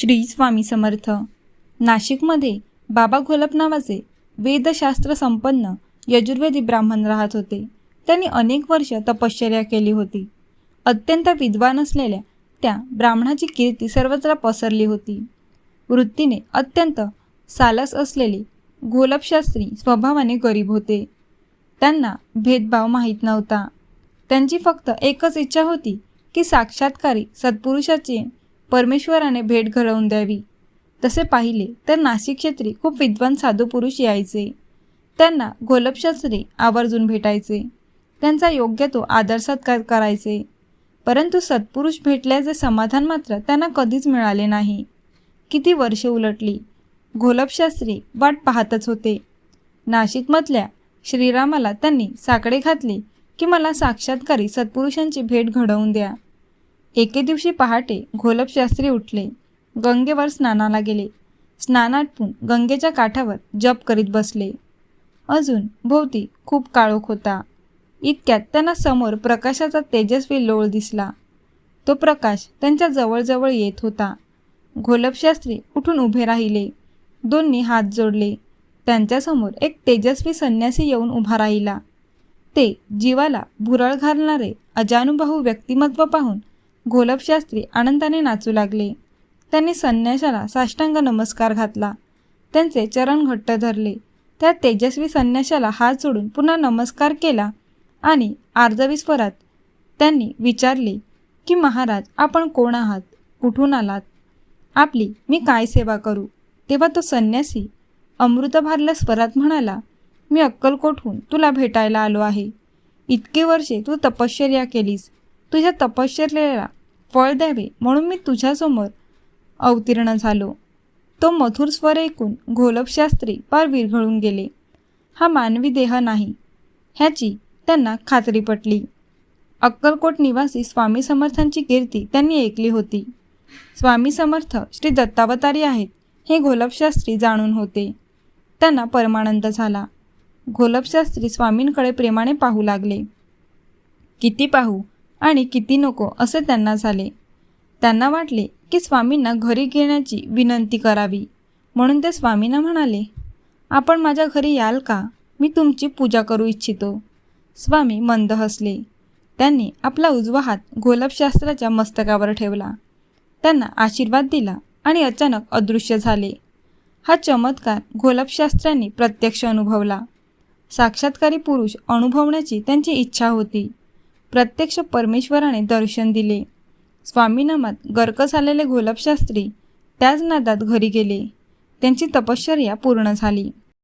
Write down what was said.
श्री स्वामी समर्थ. नाशिकमध्ये बाबा घोलप नावाचे वेदशास्त्र संपन्न यजुर्वेदी ब्राह्मण राहत होते. त्यांनी अनेक वर्ष तपश्चर्या केली होती. अत्यंत विद्वान असलेल्या त्या ब्राह्मणाची कीर्ती सर्वत्र पसरली होती. वृत्तीने अत्यंत सालस असलेले घोलपशास्त्री स्वभावाने गरीब होते. त्यांना भेदभाव माहीत नव्हता. त्यांची फक्त एकच इच्छा होती की साक्षात्कारी सत्पुरुषाचे परमेश्वराने भेट घडवून द्यावी. तसे पाहिले तर नाशिक क्षेत्री खूप विद्वान साधू पुरुष यायचे. त्यांना घोलपशास्त्री आवर्जून भेटायचे. त्यांचा योग्य तो आदर सत्कार करायचे. परंतु सत्पुरुष भेटल्याचे समाधान मात्र त्यांना कधीच मिळाले नाही. किती वर्षे उलटली. घोलपशास्त्री वाट पाहतच होते. नाशिकमधल्या श्रीरामाला त्यांनी साकडे घातले की मला साक्षात्कारी सत्पुरुषांची भेट घडवून द्या. एके दिवशी पहाटे घोलपशास्त्री उठले. गंगेवर स्नानाला गेले. स्नानाटपून गंगेच्या काठावर जप करीत बसले. अजून भोवती खूप काळोख होता. इतक्यात त्यांना समोर प्रकाशाचा तेजस्वी लोळ दिसला. तो प्रकाश त्यांच्या जवळजवळ येत होता. घोलपशास्त्री उठून उभे राहिले. दोन्ही हात जोडले. त्यांच्यासमोर एक तेजस्वी संन्यासी येऊन उभा राहिला. ते जीवाला भुरळ घालणारे अजानुबाहू व्यक्तिमत्व पाहून घोलपशास्त्री आनंदाने नाचू लागले. त्यांनी संन्याशाला साष्टांग नमस्कार घातला. त्यांचे चरण घट्ट धरले. त्या तेजस्वी संन्याशाला हात जोडून पुन्हा नमस्कार केला आणि आर्जवी स्वरात त्यांनी विचारले की महाराज आपण कोण आहात? कुठून आलात? आपली मी काय सेवा करू? तेव्हा तो संन्यासी अमृतभारल्या स्वरात म्हणाला मी अक्कलकोटहून तुला भेटायला आलो आहे. इतके वर्षे तू तपश्चर्या केलीस. तुझ्या तपश्चर्याला फळ द्यावे म्हणून मी तुझ्यासमोर अवतीर्ण झालो. तो मधुर स्वर ऐकून घोलपशास्त्री पार विरघळून गेले. हा मानवी देह नाही ह्याची त्यांना खात्री पटली. अक्कलकोट निवासी स्वामी समर्थांची कीर्ती त्यांनी ऐकली होती. स्वामी समर्थ श्री दत्तावतारी आहेत हे घोलपशास्त्री जाणून होते. त्यांना परमानंद झाला. घोलपशास्त्री स्वामींकडे प्रेमाने पाहू लागले. किती पाहू? आणि किती नको असे त्यांना झाले. त्यांना वाटले की स्वामींना घरी घेण्याची विनंती करावी. म्हणून ते स्वामींना म्हणाले आपण माझ्या घरी याल का? मी तुमची पूजा करू इच्छितो. स्वामी मंद हसले. त्यांनी आपला उजवा हात घोलपशास्त्राच्या मस्तकावर ठेवला. त्यांना आशीर्वाद दिला आणि अचानक अदृश्य झाले. हा चमत्कार घोलपशास्त्रांनी प्रत्यक्ष अनुभवला. साक्षात्कारी पुरुष अनुभवण्याची त्यांची इच्छा होती. प्रत्यक्ष परमेश्वराने दर्शन दिले. स्वामीनामात गर्क झालेले घोलपशास्त्री त्याच नादात घरी गेले. त्यांची तपश्चर्या पूर्ण झाली.